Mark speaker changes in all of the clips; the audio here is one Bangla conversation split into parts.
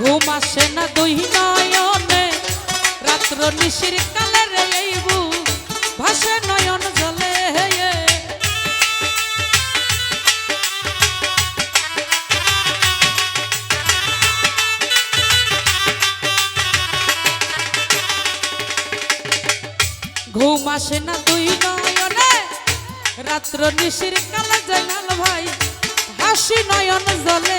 Speaker 1: ঘুম আসে না দুই নয়নে। রাত্র নিশির কালে রে এই বুক ভাসে নয়ন জলে। ঘুম আসে না দুই নয়নে। রাত্র নিশির কালে জয়নাল ভাই হাসি নয়ন জলে।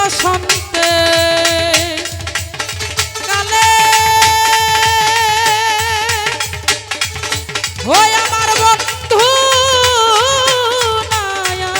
Speaker 1: বসন্তে কালে হয়ে আমার বন্ধু নায়া